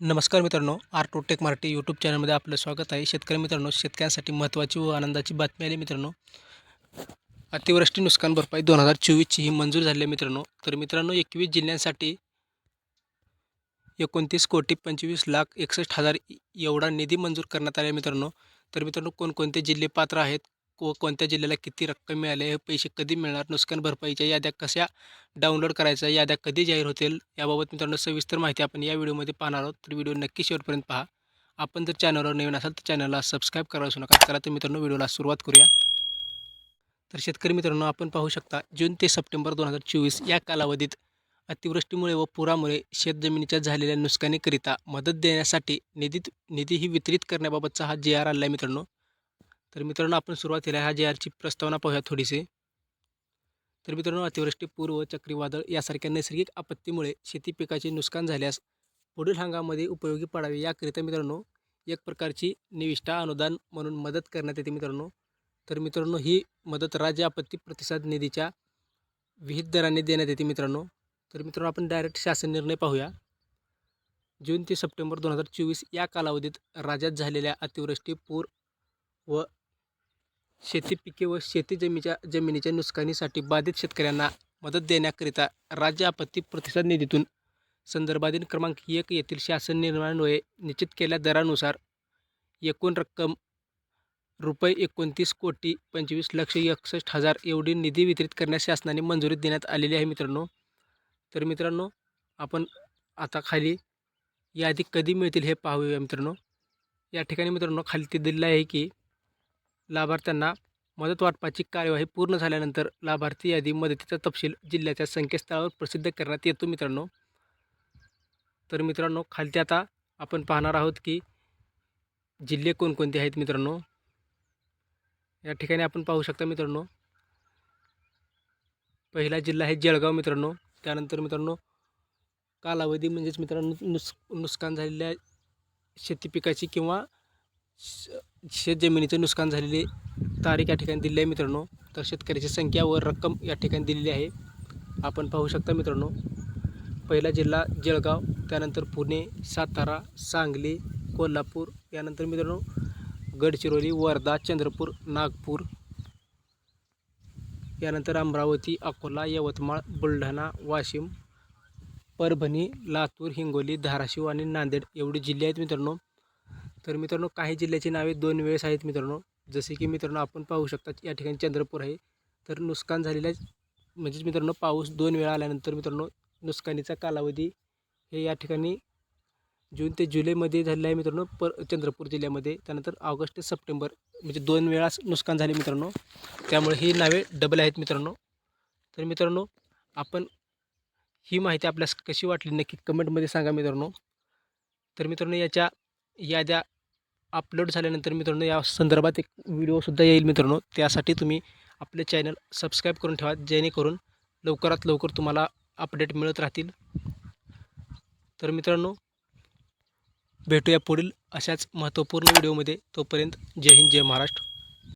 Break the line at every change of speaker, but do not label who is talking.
नमस्कार मित्रांनो आर्टोटेक मराठी यूट्यूब चॅनलमध्ये आपलं स्वागत आहे. शेतकरी मित्रांनो शेतकऱ्यांसाठी महत्त्वाची व आनंदाची बातमी आली मित्रांनो. अतिवृष्टी नुकसान भरपाई दोन हजार चोवीसची ही मंजूर झाली आहे मित्रांनो. तर मित्रांनो एकवीस जिल्ह्यांसाठी एकोणतीस कोटी पंचवीस लाख एकसष्ट हजार एवढा निधी मंजूर करण्यात आला आहे मित्रांनो. तर मित्रांनो कोणकोणते जिल्हे पात्र आहेत? को कोणत्या जिल्ह्याला किती रक्कम मिळाली हे पैसे कधी मिळणार नुकसान भरपाईच्या याद्या कशा डाउनलोड करायच्या याद्या कधी जाहीर होतील याबाबत मित्रांनो सविस्तर माहिती आपण या व्हिडिओमध्ये पाहणार आहोत. तर व्हिडिओ नक्की शेवटपर्यंत पहा. आपण जर चॅनलवर नवीन असाल तर चॅनलला सबस्क्राईब करायला विसरू नका. चला तर मित्रांनो व्हिडिओला सुरुवात करूया. तर शेतकरी मित्रांनो आपण पाहू शकता जून ते सप्टेंबर दोन हजार चोवीस या कालावधीत अतिवृष्टीमुळे व पुरामुळे शेतजमिनीच्या झालेल्या नुकसानीकरिता मदत देण्यासाठी निधीत निधी ही वितरित करण्याबाबतचा हा जे आर आला आहे मित्रांनो. तर मित्रांनो आपण सुरुवातीला ह्या जे आरची प्रस्तावना पाहूया थोडीशी. तर मित्रांनो अतिवृष्टी पूर व चक्रीवादळ यासारख्या नैसर्गिक आपत्तीमुळे शेती पिकाचे नुकसान झाल्यास पुढील हंगामामध्ये उपयोगी पडावे याकरिता मित्रांनो एक प्रकारची निविष्ठा अनुदान म्हणून मदत करण्यात येते मित्रांनो. तर मित्रांनो ही मदत राज्य आपत्ती प्रतिसाद निधीच्या विहित दराने देण्यात येते मित्रांनो. तर मित्रांनो आपण डायरेक्ट शासन निर्णय पाहूया. जून ते सप्टेंबर दोन हजार चोवीस या कालावधीत राज्यात झालेल्या अतिवृष्टी पूर व शेती पिके व शेती जमीच्या जमिनीच्या नुकसानीसाठी बाधित शेतकऱ्यांना मदत देण्याकरिता राज्य आपत्ती प्रतिसाद निधीतून संदर्भाधीन क्रमांक एक येथील शासन निर्णयान्वये निश्चित केल्या दरानुसार एकूण रक्कम रुपये एकोणतीस कोटी पंचवीस लक्ष एकसष्ट हजार एवढी निधी वितरित करण्यास शासनाने मंजुरी देण्यात आलेली आहे मित्रांनो. तर मित्रांनो आपण आता खाली यादी कधी मिळतील हे पाहूया मित्रांनो. या ठिकाणी मित्रांनो खाली ते दिलेलं आहे की लाभार्थ्यांना मदत वाटपाची कार्यवाही पूर्ण झाल्यानंतर लाभार्थी यादी मदतीचा तपशील जिल्ह्याच्या संकेतस्थळावर प्रसिद्ध करण्यात येतो मित्रांनो. तर मित्रांनो खालती आता आपण पाहणार आहोत की जिल्हे कोणकोणते आहेत मित्रांनो? या ठिकाणी आपण पाहू शकता मित्रांनो. पहिला जिल्हा आहे जळगाव मित्रांनो. त्यानंतर मित्रांनो कालावधी म्हणजेच मित्रांनो नुस नुकसान झालेल्या शेती पिकाची किंवा श- शेतजमिनीचं नुकसान झालेली तारीख या ठिकाणी दिली आहे मित्रांनो. तर शेतकऱ्याची संख्या व रक्कम या ठिकाणी दिलेली आहे. आपण पाहू शकता मित्रांनो पहिला जिल्हा जळगाव त्यानंतर पुणे सातारा सांगली कोल्हापूर यानंतर मित्रांनो गडचिरोली वर्धा चंद्रपूर नागपूर यानंतर अमरावती अकोला यवतमाळ बुलढाणा वाशिम परभणी लातूर हिंगोली धाराशिव आणि नांदेड एवढे जिल्हे आहेत मित्रांनो. तर मित्रांनो काही जिल्ह्याची नावे दोन वेळेस आहेत मित्रांनो. जसे की मित्रांनो आपण पाहू शकता या ठिकाणी चंद्रपूर आहे. तर नुकसान झालेल्या म्हणजेच मित्रांनो पाऊस दोन वेळा आल्यानंतर मित्रांनो नुकसानीचा कालावधी हे या ठिकाणी जून ते जुलैमध्ये झालेलं आहे मित्रांनो पर चंद्रपूर जिल्ह्यामध्ये. त्यानंतर ऑगस्ट ते सप्टेंबर म्हणजे दोन वेळा नुकसान झाले मित्रांनो. त्यामुळे ही नावे डबल आहेत मित्रांनो. तर मित्रांनो आपण ही माहिती आपल्यास कशी वाटली नक्की कमेंटमध्ये सांगा मित्रांनो. तर मित्रांनो याच्या याद्या अपलोड झाल्यानंतर मित्रांनो या संदर्भात एक व्हिडिओसुद्धा येईल मित्रांनो. त्यासाठी तुम्ही आपले चॅनल सबस्क्राईब करून ठेवा जेणेकरून लवकरात लवकर तुम्हाला अपडेट मिळत राहतील. तर मित्रांनो भेटूया पुढील अशाच महत्त्वपूर्ण व्हिडिओमध्ये तोपर्यंत जय हिंद जय महाराष्ट्र.